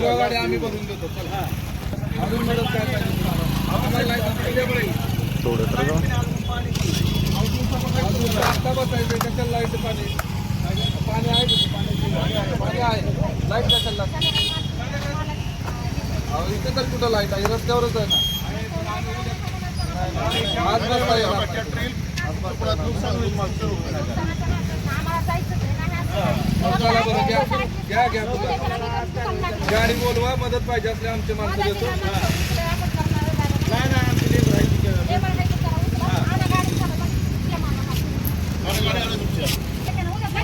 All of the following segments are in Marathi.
गाडी आम्ही बनवून देतो चला अजून मदत काय पाहिजे आहे. थोडं तर जाऊ. अजून रस्ता बसायचं कशाला लाइट पाणी. पाणी आहे पाणी आहे. लाइट कशाला लागते? अहो, इथे तर कुठं लाइट आहे? रस्त्यावरच आहे ना. आज. चला बरं घ्या. घ्या. गाडी बोलवा मदत पाहिजे असल्या आमचे माणसं देतो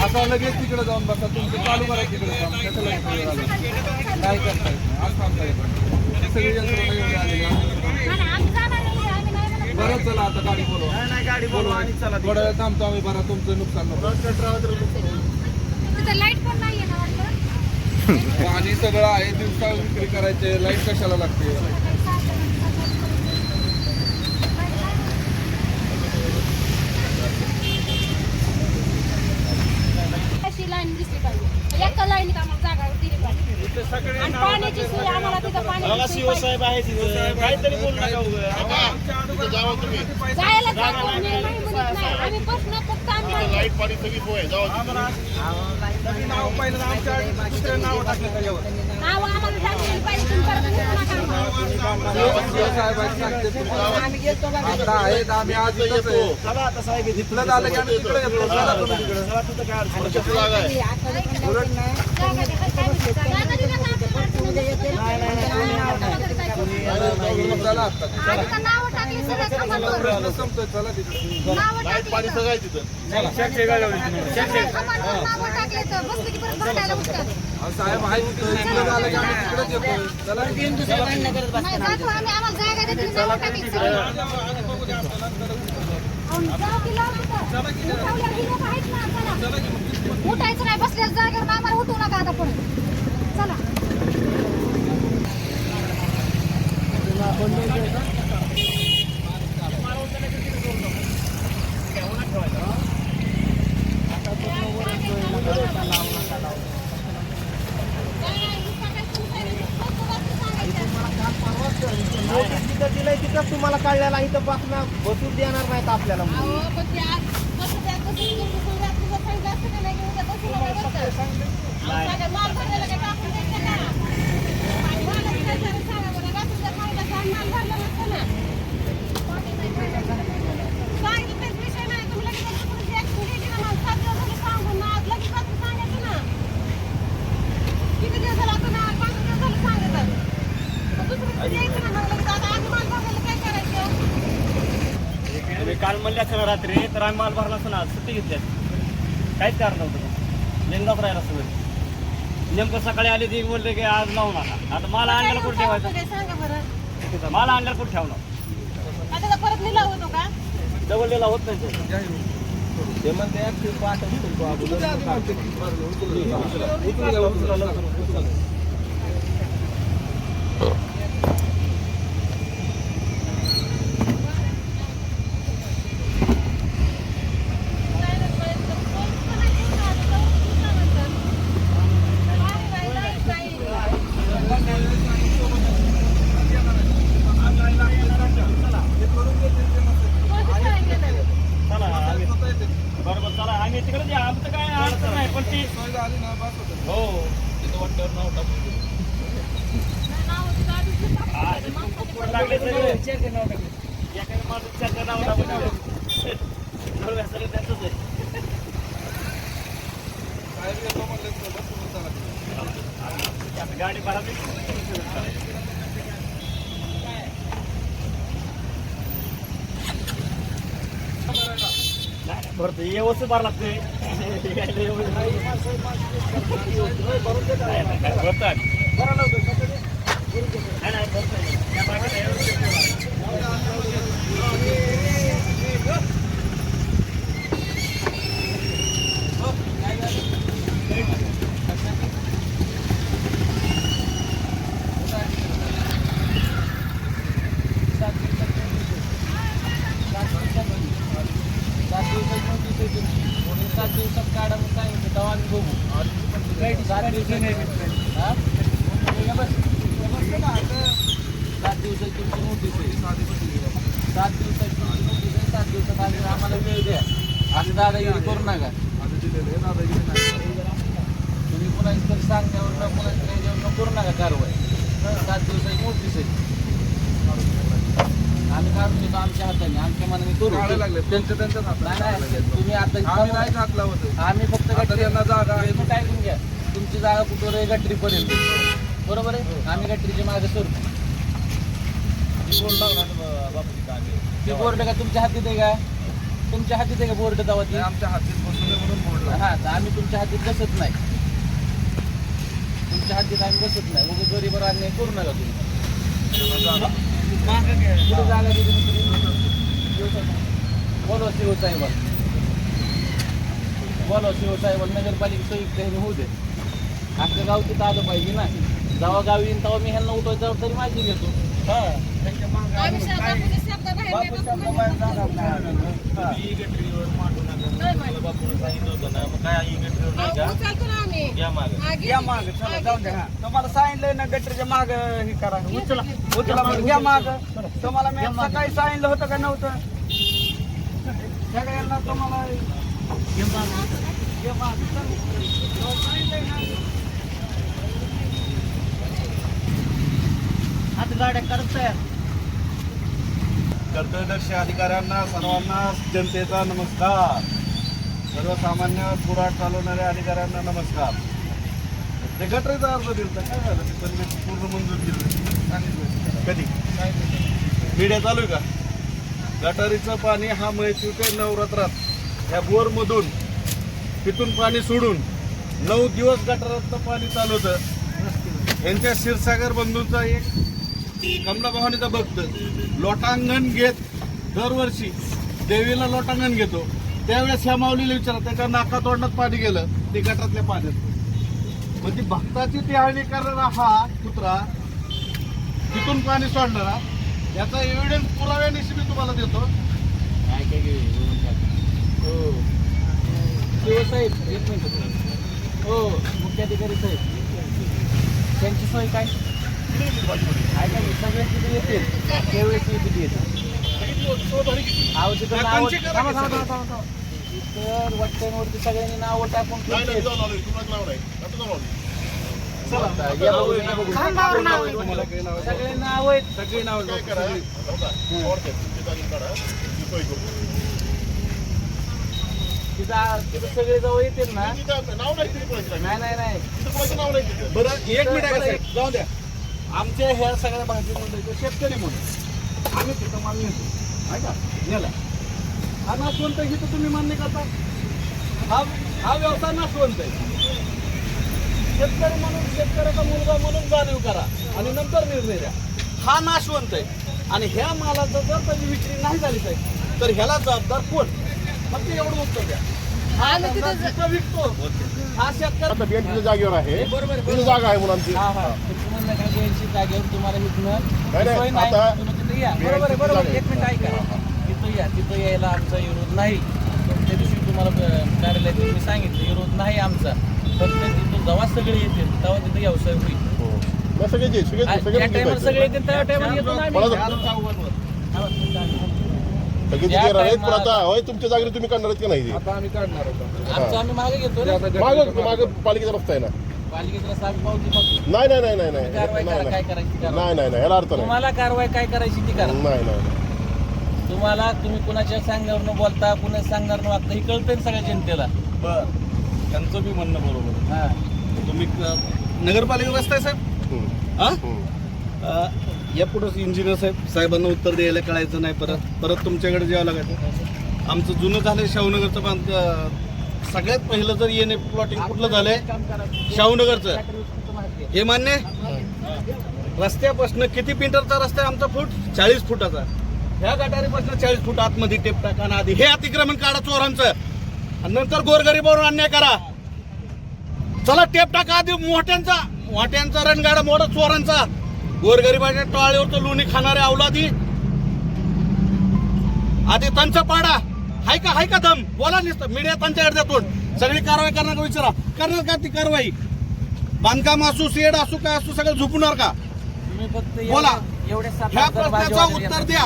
आता लगेच तिकडे जाऊन बसा. तुमचं चालू करा तिकडे कशाला इकडे आलं? काय करता येत नाही. आज थांबता येत नाही. सगळी यंत्रणा एवढी आलेली आहे. बरं चला आता गाडी बोलवा. बोलवा थोडा वेळ थांबतो आम्ही. बरं तुमचं नुकसान नको. लाइट पण नाहीये ना. पाणी सगळं आहे दिवसा विक्री करायचे लाइट कशाला लागते? अशी लाईन दिसली पाहिजे. एका लाईनीत आम्हाला जागा दिली पाहिजे. आणि पाण्याची सोय आम्हाला तिथं पाण्याची सोय पाहिजे. काहीतरी बोलू नका. जायला जागा नाही. आम्ही बसणं फक्त आम्ही लाइट पाणी सगळी सोय आहे. नाव आम्हाला टाकलेली पाहिजे तुम्ही परत नका. आता आम्ही आज येतो चला आता साहेब इथे. झालं की आम्ही तिकडे येतो चला तुम्ही तिकडे चला काय अडचण नाही. जागा काय नाही. जागा दिली ना चला आता आम्ही तर टाकली संपतोय चला लाइट पाणी सगळं आहे तिथं अहो, साहेब आहे तिथं झालं की आम्ही येतो चला नाही, बसल्या जागेवर आम्हाला उठू नका आता टाकली चला जाऊ की लावू तिथं. उठावल्यावर ही लोकं आहेत ना, चला. उठायचं नाही बसल्याच जागेवर आम्हाला उठवू नका आता परत चला नोटीस तिथं दिलंय तिथं तुम्हाला काढलेला इथं बसणार बसून देणार नाहीत आपल्याला अहो, पण ते आज कसं त्या कसं तुमचं समजा तुझं सांगितलं असतं का नाही की उद्या बसून नाही बसतं. अहो, सगळं माल भरलेलं काय टाकून द्यायचं का? मालाचं काय झालं सांगा बरं. रात्री जर मालाचं आणि माल भरलं नसतं ना. सांगितलं तेच विषय नाही. तुम्ही लगेच आमच्या पुढे जे action घ्यायची ना मग. सात दिवस झाले सांगून ना. आज लगेच रात्री सांगायचं ना. किती दिवस झाले आता ना? पाच दिवस झाले सांगितलं. मग दुसऱ्या दिवशी यायचं ना मग लगेच. आता आधी माल भरलेलं काय करायचं? तुम्ही काल म्हणले असं ना रात्री तर आम्ही माल भरला असं ना सुट्टी घेतली काहीच कारण नव्हतं. लिंगात राहिला सगळं नेमकं सकाळी आले ते बोलले की आज लावू नका. आता मला आणल्याला कुठे ठेवायचं? मला आणल्याला कुठे ठेवणार? परत निलाव होतो का? डबल दिला होत नाही तो. ते म्हणते ऍक्टिव्ह पाठ उचलू घ्या, उचलू घ्या. चला आम्ही बरोबर चला आम्ही तिकडे जा. आमचं काय अडचण नाही पण ती सोय झाली ना बस होतं. हो तिथं वाटल्यावर नाव टाकून देऊ. हा, ते खूप लागले सगळे. एखाद्या माणूस चारच्या नाव टाकून देऊ. बरोबर, सगळं त्यांचंच आहे. साहेब येतो म्हणले सोबत तुम्ही चला. आता गाडी भरा भरतो व्यवस्थित भर लागते भरतात नाही, नाही, भरतोय. त्या बाकीचं व्यवस्थित भरा. सात दिवसात नोटीस येते. कोणी सात दिवसात काढा म्हणून सांगितलं तेव्हा आम्ही बघू सात दिवसात हा? सात दिवसाची तुमची नोटीस आहे सात दिवसाची तुमची नोटीस आहे सात दिवसात आम्ही आम्हाला वेळ द्या असं दादागिरी करू नका तुम्ही पुन्हा इतर सांगण्यावर न पुन्हा इतर याच्यावर न करू नका कारवाई सात दिवसाची नोटीस आहे आम्ही काढून देतो आमच्या हाताने आमच्या करू लागले. त्यांच्या त्यांच्याच तुम्ही आता आम्ही नाही हात. लावत आम्ही फक्त आता गटरी- त्यांना जागा आहे. तुम्ही काय करून घ्या. तुमची जागा कुठवर आहे. गटरीपर्यंत बरोबर आहे? आम्ही गटरीच्या मागे सरतो ते बोर्ड का तुमच्या हातीत आहे का? तुमच्या हातीत आहे का बोर्ड दावा हे आमच्या हातीत बसवले म्हणून हा तर आम्ही तुमच्या हातीत बसत नाही. तुमच्या हातीत आम्ही बसत नाही. उगा गरीबर अन्याय करू नका तुम्ही. कुठे जागा दिली तुम्ही? बोलवा शिव साहेब बोलवा शिव साहेब नगरपालिका संयुक्त ह्याने होऊ दे. आपल्या गाव तिथं आलं पाहिजे ना. जेव्हा गावी येईन तेव्हा मी ह्यांना उठवायचं जबाबदारी माझी घेतो. तुम्हाला सांगितलंय ना गटरीच्या माग हे करा. उचला उचला मग. घ्या माग. तुम्हाला मी सकाळी सांगितलं होतं का नव्हतं? सगळ्यांना तुम्हाला. आता गाड्या करत तयार कर्तव्यदर्शी अधिकाऱ्यांना सर्वांना जनतेचा नमस्कार. सर्वसामान्य पुराट चालवणाऱ्या अधिकाऱ्यांना नमस्कार. ते गटरीचा अर्ज दिलता. काय झालं? ते पूर्ण मंजूर केलं कधी? मीडिया चालू आहे का? गटारीचं पाणी हा म्हैसूर नवरात्रात ह्या बोरमधून तिथून पाणी सोडून नऊ दिवस गटारातलं पाणी चालवतं यांच्या क्षीरसागर बंधूंचा एक कमला भवानीचा भक्त लोटांगण घेत दरवर्षी देवीला लोटांगण घेतो. त्यावेळेस ह्या माऊलीला विचारा त्याच्या नाका तोंडात पाणी गेलं ते गटातल्या पाण्यात. म्हणजे मग ती भक्ताची करणारा हा कुत्रा तिथून पाणी सोडणारा याचा एव्हिडन्स पुराव्यानिशी मी तुम्हाला देतो. काय काय. हो. शिव साहेब एक मिनिट. हो मुख्याधिकारी साहेब. त्यांची सोय काय? काय काय? सगळे किती येतील. त्यावेळेस किती येतील. अहो तिथं नाव काकांची करा की सगळं. तर वट्ट्यांवरती सगळ्यांनी नाव टाकून सगळे नाव आहेत सगळी नाव तिथं तिथं सगळे जवळ येतील ना नाही नाही नाही बरं एक मिनिट जाऊ द्या आमच्या ह्या सगळ्या भाजी शेतकरी म्हणून आम्ही तिथं माल नेतो का नेला हा नासवंत आहे तर तुम्ही मान्य करता हा हा व्यवसाय नासवंत आहे. शेतकरी म्हणून शेतकऱ्याचा मुलगा म्हणून जाणीव करा आणि नंतर निर्णय द्या. हा नाशवंत आहे. आणि ह्या मालाचं जर त्याची विक्री नाही झाली साहेब तर ह्याला जबाबदार कोण? फक्त एवढं उत्तर द्या. हा तिथं विकतो हा शेतकरी जागेवर आहे. बरोबर जागा हा हा. काय जागेवर तुम्हाला सोय नाही. तुम्ही तिथं या. बरोबर आहे बरोबर आहे. एक मिनिट ऐका. तिथं या. तिथं यायला आमचा विरोध नाही. त्या दिवशी तुम्हाला कार्यालयात मी सांगितलं विरोध नाही आमचा. फक्त जेव्हा सगळे येतील तेव्हा तिथं व्यवसाय होईल हो. मग सगळेच आहे, सगळेच आ- सगळेच ज्या टायमाला घेतायत. सगळे येतील त्या टायमाला येतो ना मला आम्ही. सगळी ज्या तिथे राहणार पण टायमाला- आता होय तुमच्या जागेवर तुम्ही काढणार आहेत का नाही? ते? आता आम्ही काढणार होतो. आमचं आम्ही मागे घेतो ना. मागं मागं पालिकेचा रस्ता आहे ना. पावती मागतो नाही नाही नाही नाही नाही. कारवाई करा नाही काय करायची करा नाही नाही नाही याला अर्थ नाही. तुम्हाला कारवाई काय करायची ती करा. नाही नाही तुम्हाला तुम्ही कुणाच्या सांगण्यावर न बोलता कुणा सांगणार न वागता हे कळतंय ना सगळ्या जनतेला. बर. त्यांचं बी म्हणणं बरोबर हा. आहे. तुम्ही क- नगरपालिका रस्ता आहे साहेब. हा? या पुढं इंजिनियर साहेब साहेबांना उत्तर द्यायला कळायचं नाही परत परत तुमच्याकडे जेव्हा लागायचं. आमचं जुनं झालंय शाहूनगरचं बांध सगळ्यात पहिलं जर येणे प्लॉटिंग कुठलं झालंय? शाहूनगरचं. हे मान्य? रस्त्यापासून किती मीटरचा रस्ता आहे आमचा फूट? चाळीस फुटाचा. ह्या गटारीपासून चाळीस फूट आतमध्ये टेप टाका आधी हे अतिक्रमण काढा चोरांचं. आणि नंतर गोरगरीबावर अन्याय करा. चला टेप टाका आधी मोठ्यांचा मोठ्यांचा रणगाडा मोठा चोरांचा. गोरगरिबाच्या टोळीवर तो लोणी खाणारे अवलादी. आधी त्यांचा पाडा. हाय का हाय का दम? बोला नुसतं मीडिया त्यांच्याकडे देतो सगळी कारवाई करणार का विचारा. करणार का ती कारवाई? बांधकाम असू शेड असू काय असू सगळं झोपणार का? बोला. ह्या प्रश्नाचं उत्तर. द्या.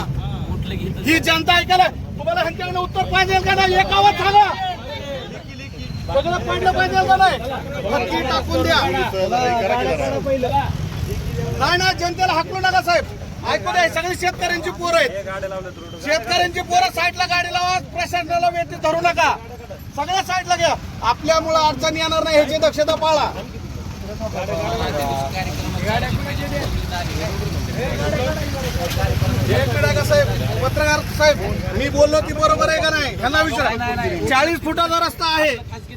ही जनता ऐकायला तुम्हाला ह्यांच्याकडे उत्तर पाहिजे का नाही? एक आवाज सांगा सगळं पडलं पाहिजे नाही. नक्की टाकून द्या. नाही ना जनतेला हाकलू नका साहेब. ऐकू द्या सगळी शेतकऱ्यांची पोरं आहेत. शेतकऱ्यांची पोरं साईडला गाडी लावा प्रशासनाला वेळ धरू नका. सगळ्या साईडला घ्या. आपल्यामुळे अडचणी येणार नाही ह्याची दक्षता पाळा. एक का साहेब? पत्रकार साहेब मी बोललो ती बरोबर आहे का नाही? ह्यांना विचारा. चाळीस फुटाचा रस्ता आहे.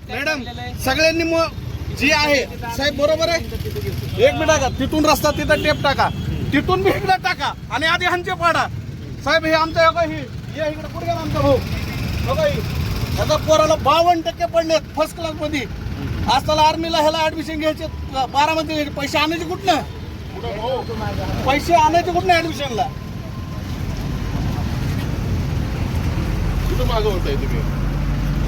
मॅडम सगळ्यांनी मग जी आहे साहेब बरोबर आहे? एक मिनिट का तिथून रस्ता तिथं टेप टाका. तिथून बी इकडे टाका आणि आधी ह्यांचे पाडा. साहेब हे आमचं हे ये इकडे कुठे आमचा भाऊ? बघा ह्याचा पोराला बावन्न टक्के पडले फर्स्ट क्लासमध्ये. आज त्याला आर्मीला ह्याला ऍडमिशन घ्यायचे बारामध्ये घ्यायचे पैसे आणायचे कुठनं? पैसे आणायचे कुठनं ऍडमिशनला कुठं मागं होताय तुम्ही?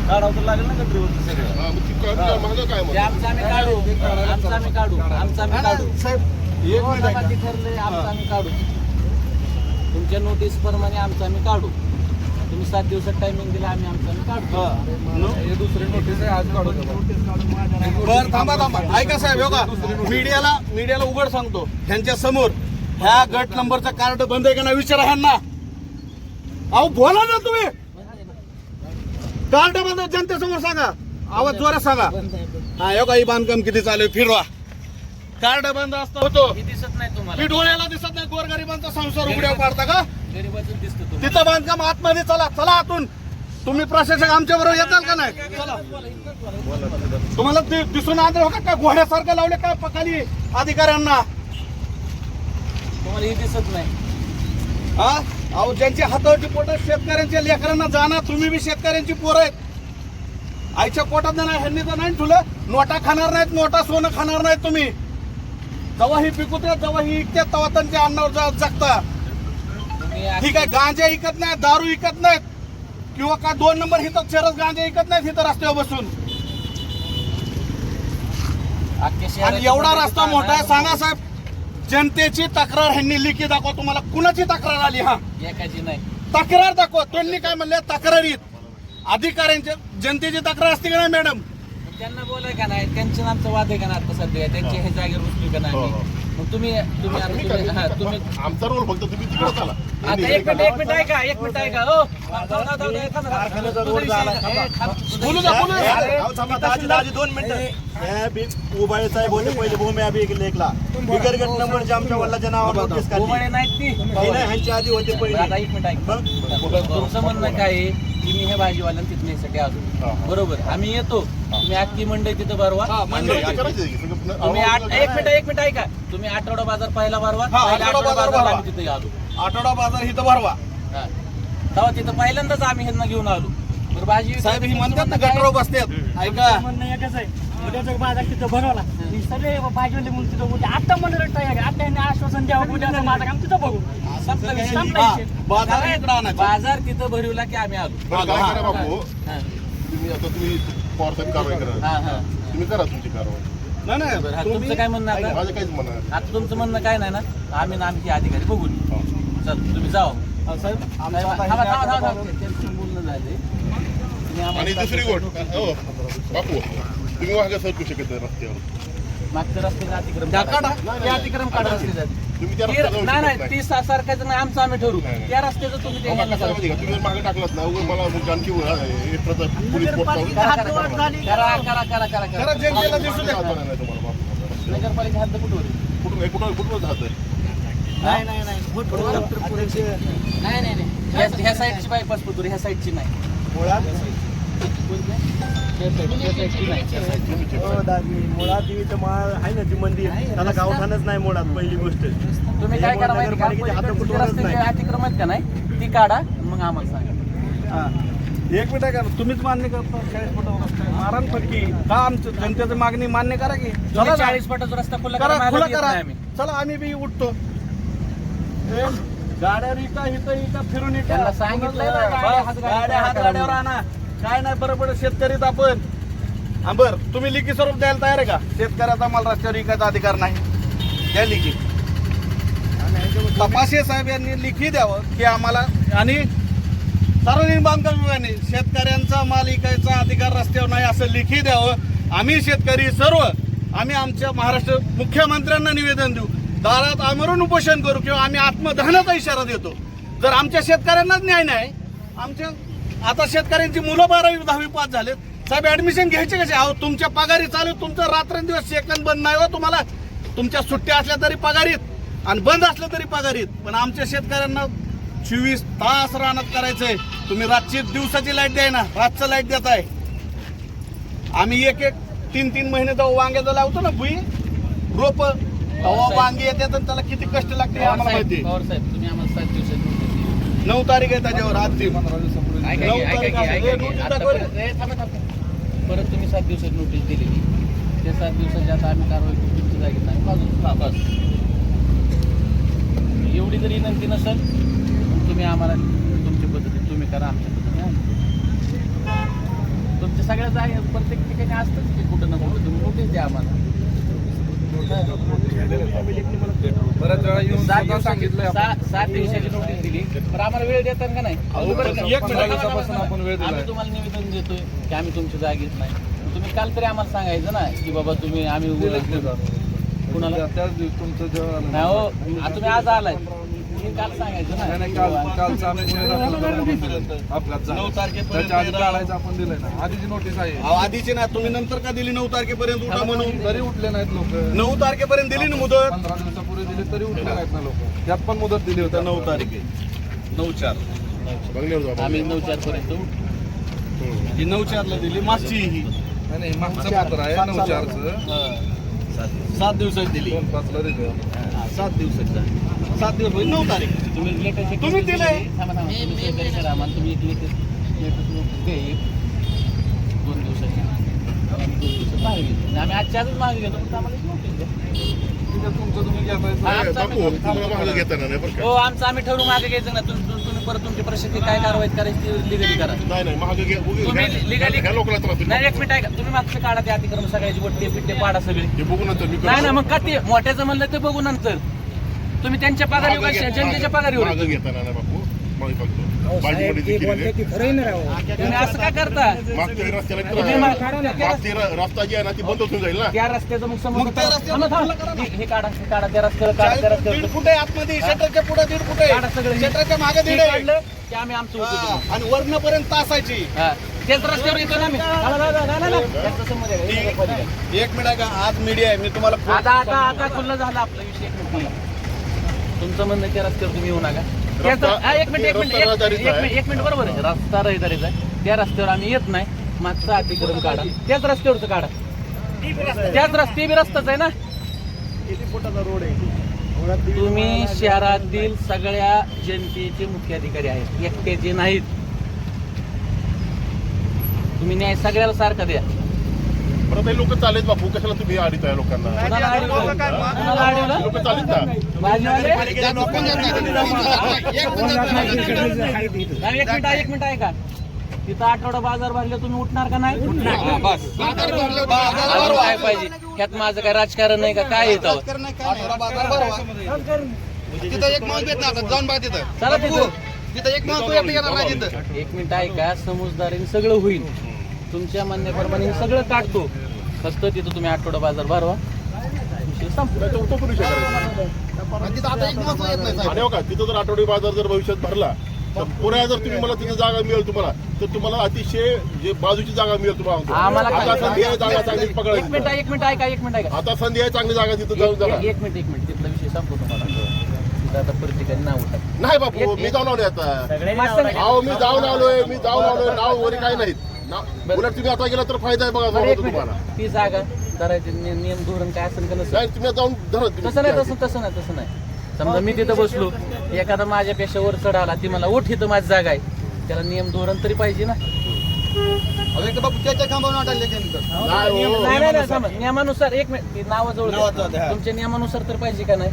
काढावं तर लागेल ना गटरीवरती सगळं. हा, मग ती कळतं मागं काय ते म्हणतो आमचं आम्ही काढू. आमचं आम्ही काढू. आमचं आम्ही काढू. साहेब एक मिनिट ऐका. समाधी ठरलंय आमचं आम्ही काढू. तुमच्या नोटीस प्रमाणे आमचं आम्ही काढू. तुम्ही सात दिवसात टायमिंग दिला आम्ही आमचं आम्ही काढू हे. दुसरी नोटीस आहे आज काढू बर थांबा थांबा. ऐका साहेब हो का मीडियाला मीडियाला उघड सांगतो. ह्यांच्या समोर ह्या गट नंबरचं कार्ड बंद आहे का नाही विचारा ह्यांना. अहो बोला ना तुम्ही. कार्ड बंद जनतेसमोर सांगा. आवाज जोरात सांगा. हा हो का ही बांधकाम किती चालू आहे. फिरवा. कार्ड बंद असतं होतो. हे दिसत नाही तुम्हाला. डोळ्याला दिसत नाही गोरगरिबांचा संसार उघड्यावर पाडता का? तिथं बांधकाम आतमध्ये चला चला आतून. तुम्ही प्रशासक आमच्या बरोबर येताल का नाही? चला. तुम्हाला दि- दिसून आले हो का? काय घोड्यासारखं लावले काय पखाली अधिकाऱ्यांना? तुम्हाला हे दिसत नाही. हा? अहो ज्यांची हातावरची पोट शेतकऱ्यांच्या लेकरांना जाणार तुम्ही बी शेतकऱ्यांची पोरं आहेत. आईच्या पोटात नाही ह्यांनी तर नाही ठुलं नोटा खाणार नाहीत नोटा सोनं खाणार नाहीत तुम्ही. जेव्हा ही पिकवते जेव्हा ही इकते तेव्हा त्यांच्या अन्नावर जा- जगता. तुम्ही ठीक आहे गांजा विकत नाही दारू विकत नाहीत. किंवा का दोन नंबर हिथं चरस गांजा विकत नाहीत हिथं रस्त्यावर बसून. आणि एवढा रस्ता मोठा आहे. सांगा साहेब जनतेची तक्रार ह्यांनी लिखी दाखवा तुम्हाला. कुणाची तक्रार आली हा? एकाची नाही. तक्रार दाखवा. त्यांनी काय म्हणले? तक्रारीत. अधिकाऱ्यांच्या जनतेची तक्रार असते का नाही मॅडम? त्यांना बोलाय का नाही? त्यांचं आमचं वाद आहे का नाही आता सध्या? त्यांच्या हे जागेवर बसलो का नाही? हो, आम्ही? मग तुम्ही तुम्ही आता तुम्ही तुम्ही- हा, काय- तुम्ही आमचा रोल फक्त तुम्ही तिकडे चला आता एक मिनिट एक मिनिट ऐका एक मिनिट ऐका हो. आहे का? बोलू बोलू दोन मिनिटं. उबाळे साहेब होते पहिले भूमी अभियोग लेखला बिगर गट नंबरच्या आमच्या वडिलांच्या नावावर नोटीस काढली. उभाळे नाहीत ती. नाही, ह्यांच्या आधी होते पहिले. एक मिनिट म्हणणं काय आहे? की मी हे भाजीवाल्यां तिथं न्यायसाठी आलो. बरोबर. आम्ही येतो. तुम्ही अख्खी मंडई तिथं भरवा. सगळं तुम्ही आठ- एक मिनिट एक मिनिट ऐका. तुम्ही आठवडा बाजार पहिला भरवा. हा, पहिला आठवडा आठवडा बाजार. आम्ही तिथे आलो. आठवडा बाजार इथं भरवा. हा. तेव्हा तिथं पहिल्यांदाच आम्ही ह्यांना घेऊन आलो. बरं भाजी साहेब ही म्हणतात ना गटरो बसतात ऐका. म्हणणं एकच आहे. उद्याचं बाजार तिथं भरवला. ही सगळे म्हणून तिथं उद्या आता म्हणलं तयार आहे. आता यांनी आश्वासन द्यावं. उद्याचं बाजार आम्ही तिथं बघू संपला विषय. संपला. हा, विषय. बाजार इकडं आणायचं. बाजार तिथं भरवला की आम्ही आलो. बरं, काय करा बापू? हा. तुम्ही आता तुम्ही पवार साहेब कारवाई करा. हा हा. तुम्ही करा तुमची कारवाई. नाही नाही. बरं हा, तुम्ही- तुमचं काय म्हणणं आता? माझं काहीच म्हणणं नाही. आता तुमचं म्हणणं काय नाही ना? आम्ही ना आमचे अधिकारी बघून चल तुम्ही हा, साहेब थांबा, थांबा, थांबा, थांबा. बोलणं आम्हाला आणि दुसरी गोष्ट हो बापू तुम्ही मागं सरकू शकत नाही रस्त्यावर. मागच्या रस्त्याचं अतिक्रम त्या काढा. काढा. ते अतिक्रम काढा रस्त्याचं. तुम्ही त्या ते- रस्त्यावर जाऊ नाही नाही. ती सा- सारखायचं नाही आमचं आम्ही ठरवू. त्या रस्त्याचं तुम्ही ते अहो, ह्यांना कसं आहे करा. माहिती का तुम्ही मागे टाकलात ना उगाच मला मग आणखी एक्स्ट्राचा पोलीस पोस्ट नगरपालिकेची करा, हात करा, झाली. करा करा करा करा जनतेला दिसू द्या नाही तुम्हाला बापू. नगरपालिका हद्द कुठवर आहे? कुठून कुठून कुठून नाही नाही नाही भूत भूत. अध्यक्ष, नाही नाही नाही ह्या- ह्या साईडची बायपास पुतुरी ह्या साईडची नाही दादी, मुळात इथं मा- आहे ना ती मंदिर त्याला गावठाणच नाही मुळात पहिली गोष्ट तुम्ही काय करा माहिती का नाही. अतिक्रम आहेत का नाही ती काढा मग आम्हाला सांगा. एक मिनिट का? तुम्हीच मान्य करता चाळीस फुटावर रस्ता आहे. मारण फटकी. का आमचं जनतेची मागणी मान्य करा की? चला. चाळीस फुटाचा रस्ता खुला करा खुला करा. चला आम्ही बी उठतो. गाड्या इका इथं इका फिरून सांगितलंय ना, गाड्या हात गाड्यावर आणा. काय नाही बरं बरं शेतकरीत आपण. हा, बर तुम्ही लिखी स्वरूप द्यायला तयार आहे का? शेतकऱ्याचा माल रस्त्यावर विकायचा अधिकार नाही. द्या लिखी तपासे साहेब यांनी लिखी द्यावं की आम्हाला आणि सार्वजनिक बांधकाम विभागाने शेतकऱ्यांचा माल विकायचा अधिकार रस्त्यावर नाही असं लिखी द्यावं. आम्ही शेतकरी सर्व आम्ही आमच्या महाराष्ट्र मुख्यमंत्र्यांना निवेदन देऊ. दारात आमरून उपोषण करू किंवा आम्ही आत्मदहनाचा इशारा देतो. जर आमच्या शेतकऱ्यांनाच न्याय नाही आमच्या आता शेतकऱ्यांची मुलं बारावी दहावी पास झालेत. साहेब ऍडमिशन घ्यायचे कसे? अहो तुमच्या पगारी चालू तुमचं रात्रंदिवस सेकंद बंद नाही हो तुम्हाला. तुमच्या सुट्ट्या असल्या तरी पगारीत आणि बंद असलं तरी पगारीत. पण आमच्या शेतकऱ्यांना चोवीस तास रानात करायचंय. तुम्ही रातची दिवसाची लाइट द्याय ना. रातचं लाइट देताय आम्ही एक एक तीन तीन महिने जेव्हा वांग्याचं लावतो ना भुई रोप तेव्हा वांगी येतात आणि त्याला किती कष्ट लागते आम्हाला माहिती आहे. नऊ तारीख आहे त्याच्यावर अंतिम ऐका नऊ तारीख आहे. हे दाखव रे. परत- ए, थांबा, थांबा. परत तुम्ही सात दिवसात नोटीस दिलेली त्या सात दिवसाच्या आता आम्ही कारवाई करू तुमच्या जागेत नाही बाजू हा बस एवढी जरी विनंती नसेल पण तुम्ही आम्हाला तुमच्या पद्धतीने तुम्ही करा आमच्या पद्धतीने आम्ही. तुमच्या सगळ्या जागे प्रत्येक ठिकाणी असतंच की कुठं ना कुठं तुम्ही नोटीस द्या आम्हाला बऱ्याच वेळा येऊन सात दिवसाची सांगितलंय आपण. सा- सात दिवसाची नोटीस दिली. पण आम्हाला वेळ देतात का नाही? अहो, बरं? एक दिवसापासून आपण वेळ दिलाय. आम्ही तुम्हाला निवेदन देतोय की आम्ही तुमच्या जागेत नाही. तुम्ही काल तरी आम्हाला सांगायचं ना की बाबा तुम्ही आम्ही दिलेच नाही. जात. कुणाला त्या- त्याच दिवशी तुमचं जेव्हा आलं नाही हो आ- तुम्ही आज आलाय. काल सांगायचं नाही ना नाही काल कालचं आम्ही गुन्हे दाखल करून म्हणून दिलं. अपघात नऊ झाला. तारखेपर्यंत त्याच्या आधी काढायचं आपण दिलंय ना आधीची नोटीस आहे. अहो, आधीची ना तुम्ही नंतर का दिली नऊ तारखेपर्यंत उठा म्हणून? तरी उठले नाहीत लोक. नऊ तारखेपर्यंत दिली ना मुदत? पंधरा दिवसापूर्वी दिली तरी उठले नाहीत ना लोक. त्यात पण मुदत दिली होती. नऊ तारीख आहे. नऊ चार. आम्ही नऊ चार पर्यंत उठू. ही नऊ चारला दिली. मागची ही. नाही, नाही मागचं पत्र आहे नऊ चारचं. सात दिवसात दिली. दोन पाचला दिलं. हा, सात दिवसाचा सात दिवस म्हणजे नऊ तारीख. तुम्ही लेटेस्ट तुम्ही दिलंय. थांबा थांबा. तुम्ही सहकार्य करा आम्हाला तुम्ही एक लेटेस्ट लेटेस्ट नोटीस द्या एक दोन दिवसाची. आम्ही दोन दिवसात मागे घेतो. आम्ही आजच्या आजच मागे घेतो फक्त आम्हाला एक नोटीस द्या तुमचं तुम्ही घेताय हा. नाही, बापू तुम्हाला महाग घेताना नाही बरं हो का आमचं आम्ही ठरवून मागे घ्यायचं ना तुम्ही तुम्ही- तुम्ही परत तुमची प्रसिद्धी काय कारवाई करायची ती लिगली करा. नाही नाही महाग घ्या उगी- तुम्ही ह्या- लिगली ह्या लोकांना त्रास देऊ नाही एक. मिनिट ऐका. तुम्ही मागचं काढा ते अतिक्रम सगळ्याची वट्टे पिट्टे पाडा सगळे. बघू नंतर मी नाही ना मग का ते मोठ्याचं म्हणलं ते बघू नंतर. तुम्ही त्यांच्या पगारी जनतेच्या पगारीवर महाग घेताना नाही बापू. मागे बघतो भाजीमध्ये जी केलेली आहे. तुम्ही असं का करता? मागच्या रस्त्याला तुम्ही मा- काढा ना. मागची र- रस्ता जी आहे ना ती बंद होऊन जाईल ना. त्या रस्त्याचं मग समोर मग त्या रस्त्यावर थांबा, थांबा. हे हे काढा हे काढा त्या रस्त्याला काढा त्या दीड रस्त्यावर फुट आहे आतमध्ये शटरच्या पुढे दीड फुट. काढा सगळं. आहे हे. शटरच्या मागे हे दीड आहे काढलं की आम्ही आमचं. हा, आणि वर्णपर्यंत तासायची. हा. तेच रस्त्यावर येतो ना आम्ही. समोर आहे. हे. एक मिनिट का आज मीडिया आहे. मी तुम्हाला आता आता आता खुल्लं झालं आपला विषय. तुमचं म्हणणं त्या रस्त्यावर तुम्ही येऊ नका. त्याचं- हा, एक मिनिट एक मिनिट एक रस्ता एक मिनिट एक मिनिट बरोबर आहे. रस्ता रहदारीचा आहे. त्या रस्त्यावर आम्ही येत नाही. मागचा अतिक्रम काढा. त्याच रस्त्यावरचं काढा. त्याच रस्ते बी रस्ताच आहे ना? किती फुटाचा रोड आहे तुम्ही शहरातील सगळ्या जनतेचे मुख्य अधिकारी आहेत एकट्याचे नाहीत. तुम्ही न्याय सगळ्याला सारखा द्या. परत हे लोक चालेत बापू कशाला तुम्ही आडीत आहे लोकांना? लोक ना एक मिनिट एक मिनिट ऐका तिथं आठवडा बाजार भरले तुम्ही उठणार का नाही हा, पाहिजे ह्यात माझं काय राजकारण नाही का काय येतं तिथं एक माणूस जाऊन बघा तिथं चला तिथं एक माणूस तू एकटा येणार नाही तिथं एक मिनिट ऐका समजदारीने सगळं होईल तुमच्या म्हणण्याप्रमाणे हे सगळं काढतो. फक्त तिथं तुम्ही आठवडा बाजार भरवा. विषय संपला. तिथं आता एक माणूस येत नाही साहेब. आणि हो का तिथं जर आठवडी बाजार जर भविष्यात भरला तर पुन्हा जर तुम्ही मला तिथे जागा मिळेल तुम्हाला तर तुम्हाला अतिशय जे बाजूची जागा मिळेल तुम्हाला आम्हाला आता संधी आहे जागा चांगली एक मिनिट पकडायची. एक मिनिट ऐका एक मिनिट ऐका. आता संधी आहे चांगली जागा तिथं जाऊन एक जरा एक- मिनिट एक मिनिट तिथला विषय संपतो मला आता प्रत्येकाने नाव नाही बापू मी जाऊन आलोय आता. अहो मी जाऊन आलोय मी जाऊन आलोय. नाव वगैरे काही नाहीत. नाव- उलट तुम्ही आता गेला तर फायदा आहे बघा तुम्हाला. ती जागा करायचे नि- नियम धोरण काय असेल का नसेल? नाही तुम्ही जाऊन धरा. तसं नाही तसं तसं नाही तसं नाही. समजा मी तिथं बसलो एखादा माझ्यापेक्षा वर चढाला ती मला उठ इथं माझी जागा आहे. त्याला नियम धोरण तरी पाहिजे ना. बाबू त्याच्या खांबावर नाही हो. नाही नाही नाही थांबा. नियमानुसार. एक मिनिट. नावाजवळ द्या. नावाजवळ द्या. तुमच्या नियमानुसार तर पाहिजे का नाही?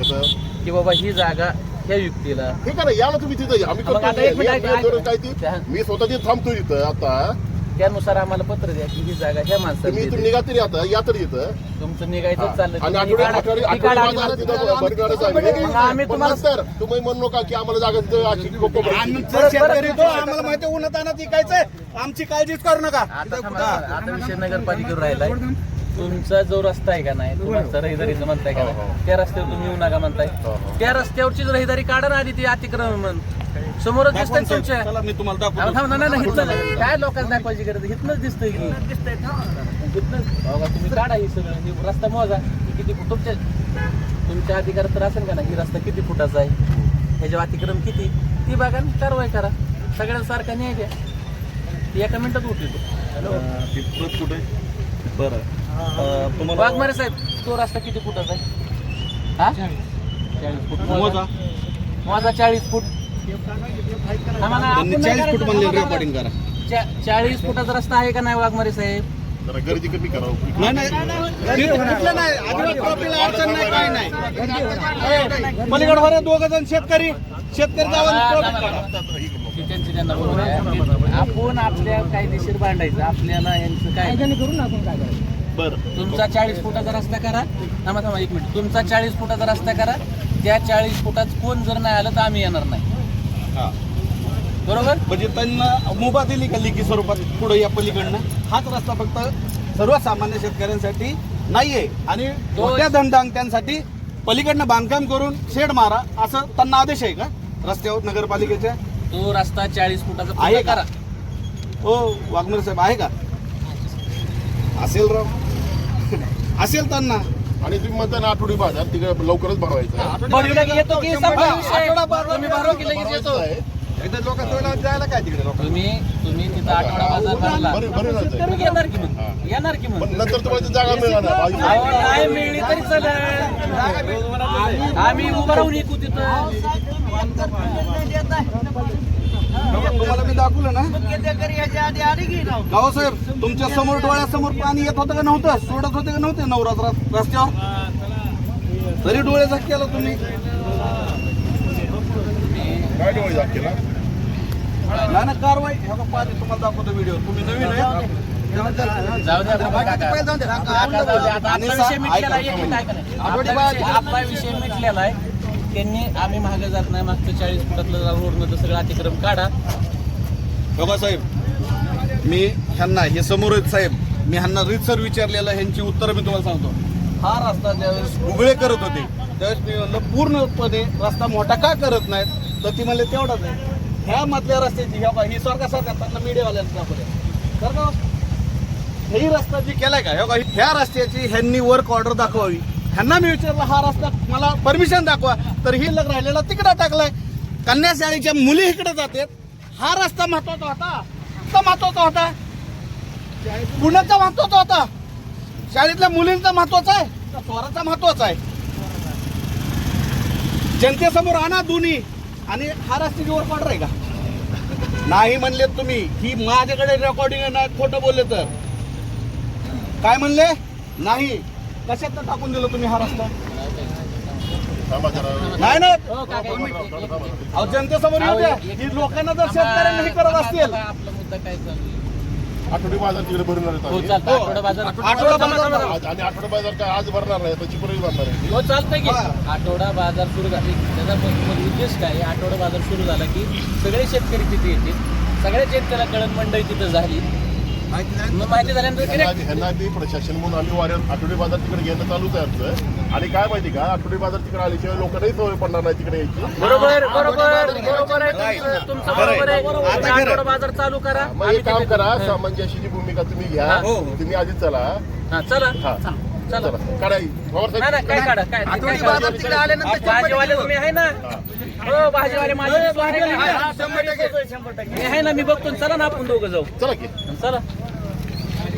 कसं? की बाबा ही जागा ह्या युक्तीला. ठीक आहे ना या ना तुम्ही तिथे आम्ही मग आता एक मिनिट ऐका, त्या- मी स्वतः तिथे थांबतो तिथं आता. त्यानुसार आम्हाला पत्र द्या की ही जागा ह्या माणसाला इथून. निघा तरी आता. या तरी इथं. तुमचं निघायचं चाललं आणि आठवडे आठवडे आठवडे. मग आम्ही तुम्हाला नंतर तुम्ही म्हणू नका की आम्हाला जागा तिथं अशी कोको भरायची. आमचं शेतकरी तो आम्हाला माहिती आहे उन्हात आणत विकायचंय आमची काळजीच करू नका. आता थांबा, आता विषय नगरपालिकेवर राहिलाय. तुमचा जो रस्ता आहे का नाही तुमचा रहिदारीचं म्हणताय का नाही? त्या रस्त्यावर तुम्ही येऊ नका म्हणताय. त्या रस्त्यावरची रहिदारी काढा ना आधी ती अतिक्रमण. समोरच दिसतंय तुमच्या. अहो, थांब नाही, नाही, नाही. काय लोकांना दाखवायची गरज आहे? इथनंच दिसतंय की तुम्ही काढा ही सगळं. हे रस्ता मोजा. की किती फूट? तुमच्या तुमच्या अधिकारात तर असेल का ना ही रस्ता किती फुटाचा आहे? ह्याच्या अतिक्रम किती? ती बघा आणि कारवाई करा. सगळ्यांसारखा न्याय द्या. ती एका मिनिटात उठली हॅलो ती प्रत कुठे? बरं. वाघमारे साहेब तो रस्ता किती फुटाचा आहे? हा? चाळीस फूट मोजा. माझा चाळीस फूट. आम्हाला त्यांनी आपण नाही चाळीस फूट करायचं, म्हणले आम्हाला रेकॉर्डिंग करा. चा- चाळीस फुटाचा रस्ता आहे का नाही वाघमारे साहेब? जरा गर्दी कमी करावं नाही नाही. कुठलं नाही. अजिबात कॉपीला अडचण नाही काय नाही. पलीकडे बरे दोघ जण शेतकरी शेतकरी जावा ती त्यांची त्यांना बरोबर आहे. आपण आपल्या कायदेशीर भांडायचं. आपल्याला यांचं काय बरं. तुमचा चाळीस फुटाचा रस्ता करा. थांबा थांबा एक मिनिट. तुमचा चाळीस फुटाचा रस्ता करा. त्या चाळीस फुटात कोण जर नाही आलं तर आम्ही येणार नाही. बरोबर? म्हणजे त्यांना मुभा दिली का लिखी स्वरूपात पुढे या पलीकडनं? हाच रस्ता फक्त सर्वसामान्य शेतकऱ्यांसाठी नाहीये. आणि मोठ्या धंडांक्यांसाठी पलीकडनं बांधकाम करून शेड मारा असं त्यांना आदेश आहे का? रस्त्यावर नगरपालिकेच्या? तो रस्ता चाळीस फुटाचा आहे का? करा. हो वाघमेरे साहेब आहे का? असेल राव. असेल त्यांना. आणि तुम्ही म्हणता ना आठवडी बाजार तिकडे लवकरच भरवायचं. भरविला की येतो की संपला विषय. आठवडा भरला. तुम्ही भरवा की लगेच येतो. भरवायचं आहे. इथं लोक जायला काय तिकडे लोक तुम्ही तुम्ही तिथं आठवडा बाजार भरला. बरं बरं राहतंय. मग येणार की मग? येणार की मग? पण नंतर तुम्हाला ती जागा मिळणार नाही. अहो, नाही मिळली तरी चालेल. आम्ही उभं राहून ऐकू तिथं. तुम्हाला मी दाखवलं ना? गावसाहेब तुमच्यासमोर डोळ्यासमोर पाणी येत होतं का नव्हतं? सोडत होते का नव्हते नवरात्रात रस्त्यावर? तरी डोळे झाक केला तुम्ही. काय डोळे जाग केला? नाही ना कारवाई. हे बघा, पाणी तुम्हाला दाखवतो व्हिडिओ तुम्ही नवीन आहे? विषय मिटलेला आहे. त्यांनी आम्ही मागे जात नाही. मागचं चाळीस फुटातलं तर सगळं अतिक्रम काढा. बघा साहेब मी ह्यांना हे समोर आहेत साहेब मी ह्यांना रितसर विचारलेलं ह्यांची उत्तरं मी तुम्हाला सांगतो. हा रस्ता ज्यावेळेस गुगळे करत होते त्यावेळेस मी म्हणलं पूर्णपणे रस्ता मोठा का करत नाहीत? तर ती म्हणले तेवढाच आहे. ह्या मधल्या रस्त्याची ह्या ही सरकार सरकार त्यांना मीडियावाल्यांना तर का हेही रस्ता जी केलाय का? ह्या रस्त्याची ह्यांनी वर्क ऑर्डर दाखवावी. ह्यांना मी विचारलं हा रस्ता मला परमिशन दाखवा. तर ही लग राहिलेला तिकडं टाकलाय. कन्याशाळेच्या मुली इकडे जातात. हा रस्ता महत्त्वाचा होता. का महत्त्वाचा होता. कुणाचा महत्त्वाचा होता? शाळेतल्या मुलींचा महत्त्वाचा आहे स्वराचा महत्त्वाचा आहे? जनतेसमोर आणा दोन्ही. आणि हा रस्त्याची जीवर ऑर्डर आहे का? नाही म्हणले तुम्ही. ही माझ्याकडे रेकॉर्डिंग आहे ना खोटं बोलले तर. काय म्हणले? नाही. कशात टाकून दिलं तुम्ही हा रस्ता? नाही ना हो. अहो जनतेसमोर येऊ द्या. ही लोकांना जर शेतकऱ्यांना हे करत असतील. आपला मुद्दा काय चालू आठवडी बाजार तिकडे भरणार आहेत हो आम्ही. चालतं आठवडा बाजार आठवडा बाजार आज- आणि आठवडा बाजार काय आज भरणार नाही त्याची पूर्वी भरणार आहे. हो चालतंय की. आठवडा बाजार सुरू झाला. त्याचा उद्देश काय आहे? आठवडा बाजार सुरू झाला की सगळे शेतकरी तिथे येतील. सगळ्या शेतकऱ्याला कळण मंडई तिथं झाली. मग माहिती झाल्यानंतर ह्यांना direct- ह्यांना बी प्रशासन म्हणून आम्ही वाऱ्यात आठवडी बाजार तिकडे घेणं चालूच आहे आमचं. आणि काय माहिती का आठवडी बाजार तिकडे आल्याशिवाय लोकांनाही सवय पडणार नाही तिकडे यायची. बरोबर बरोबर बरोबर आहे तुमचं- तुमचं बरोबर आहे. आता खरं. आठवडा बाजार चालू करा. मग आम्ही एक काम तिथे- करा हा. सामंजस्याची भूमिका तुम्ही घ्या. हा. हो, हो. तुम्ही आधी चला. हा, चला. हा. चला. चला. काढा पवार नाही साहेब. नाही काय काढा काय? काय काढा? भाजीवाले तुम्ही आहे ना? हो. भाजीवाले माझे आहे. ना? मी आहे ना मी बघतो. चला ना आपण दोघं जाऊ. चला की. चला.